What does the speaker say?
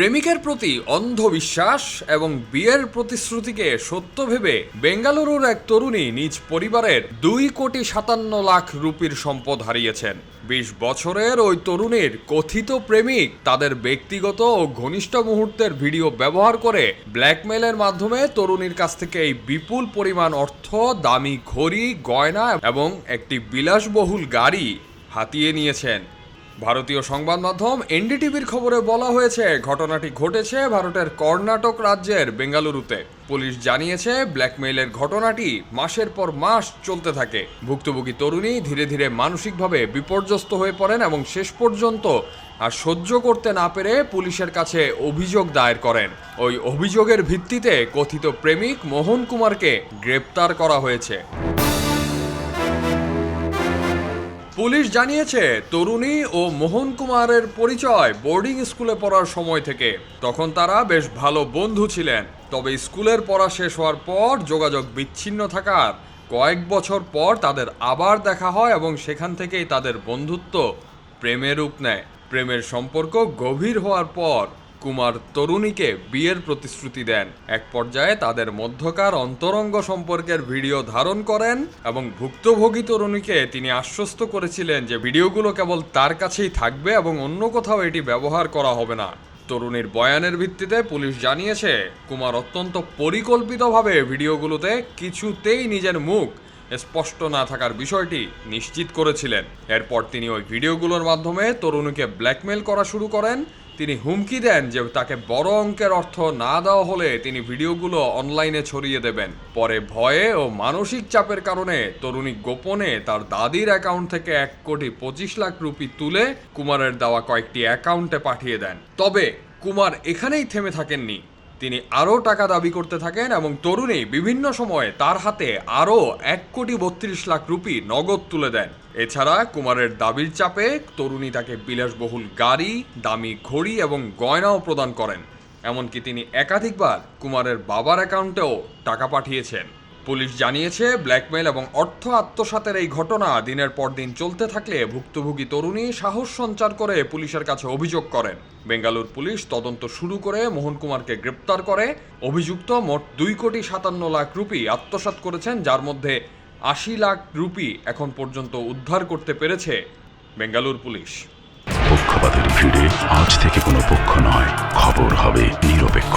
প্রেমিকের প্রতি অন্ধবিশ্বাস এবং বিয়ের প্রতিশ্রুতিকে সত্য ভেবে বেঙ্গালুরুর এক তরুণী নিজ পরিবারের দুই কোটি সাতান্ন লাখ রুপির সম্পদ হারিয়েছেন। বিশ বছরের ওই তরুণীর কথিত প্রেমিক তাদের ব্যক্তিগত ও ঘনিষ্ঠ মুহূর্তের ভিডিও ব্যবহার করে ব্ল্যাকমেলের মাধ্যমে তরুণীর কাছ থেকে এই বিপুল পরিমাণ অর্থ, দামি ঘড়ি, গয়না এবং একটি বিলাসবহুল গাড়ি হাতিয়ে নিয়েছেন। ভারতীয় সংবাদ মাধ্যম এনডিটিভির খবরে বলা হয়েছে, ঘটনাটি ঘটেছে ভারতের কর্ণাটক রাজ্যের বেঙ্গালুরুতে। পুলিশ জানিয়েছে, ব্ল্যাকমেইলের ঘটনাটি মাসের পর মাস চলতে থাকে। ভুক্তভোগী তরুণী ধীরে ধীরে মানসিকভাবে বিপর্যস্ত হয়ে পড়েন এবং শেষ পর্যন্ত আর সহ্য করতে না পেরে পুলিশের কাছে অভিযোগ দায়ের করেন। ওই অভিযোগের ভিত্তিতে কথিত প্রেমিক মোহন কুমারকে গ্রেপ্তার করা হয়েছে। পুলিশ জানিয়েছে, তরুণী ও মোহন কুমারের পরিচয় বোর্ডিং স্কুলে পড়ার সময় থেকে। তখন তারা বেশ ভালো বন্ধু ছিলেন, তবে স্কুলের পড়া শেষ হওয়ার পর যোগাযোগ বিচ্ছিন্ন থাকার কয়েক বছর পর তাদের আবার দেখা হয় এবং সেখান থেকেই তাদের বন্ধুত্ব প্রেমে রূপ নেয়। প্রেমের সম্পর্ক গভীর হওয়ার পর কুমার তরুণীকে বিয়ের প্রতিশ্রুতি দেন। এক পর্যায়ে তাদের মধ্যকার অন্তরঙ্গ সম্পর্কের ভিডিও ধারণ করেন এবং ভুক্তভোগী তরুণীকে তিনি আশ্বস্ত করেছিলেন যে ভিডিওগুলো কেবল তার কাছেই থাকবে এবং অন্য কোথাও এটি ব্যবহার করা হবে না। তরুণীর বয়ানের ভিত্তিতে পুলিশ জানিয়েছে, কুমার অত্যন্ত পরিকল্পিতভাবে ভিডিওগুলোতে কিছুতেই নিজের মুখ স্পষ্ট না থাকার বিষয়টি নিশ্চিত করেছিলেন। এরপর তিনি ওই ভিডিওগুলোর মাধ্যমে তরুণীকে ব্ল্যাকমেল করা শুরু করেন তিনি হুমকি দেন যে তাকে বড় অঙ্কের অর্থ না দেওয়া হলে তিনি ভিডিওগুলো অনলাইনে ছড়িয়ে দেবেন। পরে ভয়ে ও মানসিক চাপের কারণে তরুণী গোপনে তার দাদির অ্যাকাউন্ট থেকে এক কোটি পঁচিশ লাখ রুপি তুলে কুমারের দেওয়া কয়েকটি অ্যাকাউন্টে পাঠিয়ে দেন। তবে কুমার এখানেই থেমে থাকেননি। তিনি আরও টাকা দাবি করতে থাকেন এবং তরুণী বিভিন্ন সময়ে তার হাতে আরও এক কোটি বত্রিশ লাখ রুপি নগদ তুলে দেন। এছাড়া কুমারের দাবির চাপে তরুণী তাকে বিলাসবহুল গাড়ি, দামি ঘড়ি এবং গয়নাও প্রদান করেন। এমনকি তিনি একাধিকবার কুমারের বাবার অ্যাকাউন্টেও টাকা পাঠিয়েছেন। পুলিশ জানিয়েছে, ব্ল্যাকমেল এবং অর্থ আত্মসাতের এই ঘটনা দিনের পর দিন চলতে থাকলে ভুক্তভোগী তরুণী সাহস সঞ্চার করে পুলিশের কাছে অভিযোগ করেন। বেঙ্গালুর পুলিশ তদন্ত শুরু করে মোহন কুমারকে গ্রেপ্তার করে। অভিযুক্ত মোট দুই কোটি সাতান্ন লাখ রুপি আত্মসাৎ করেছেন, যার মধ্যে আশি লাখ রুপি এখন পর্যন্ত উদ্ধার করতে পেরেছে বেঙ্গালুর পুলিশ। পক্ষপাতের ভিড়ে আজ থেকে কোনো পক্ষ নয়। খবর হবে নিরপেক্ষ।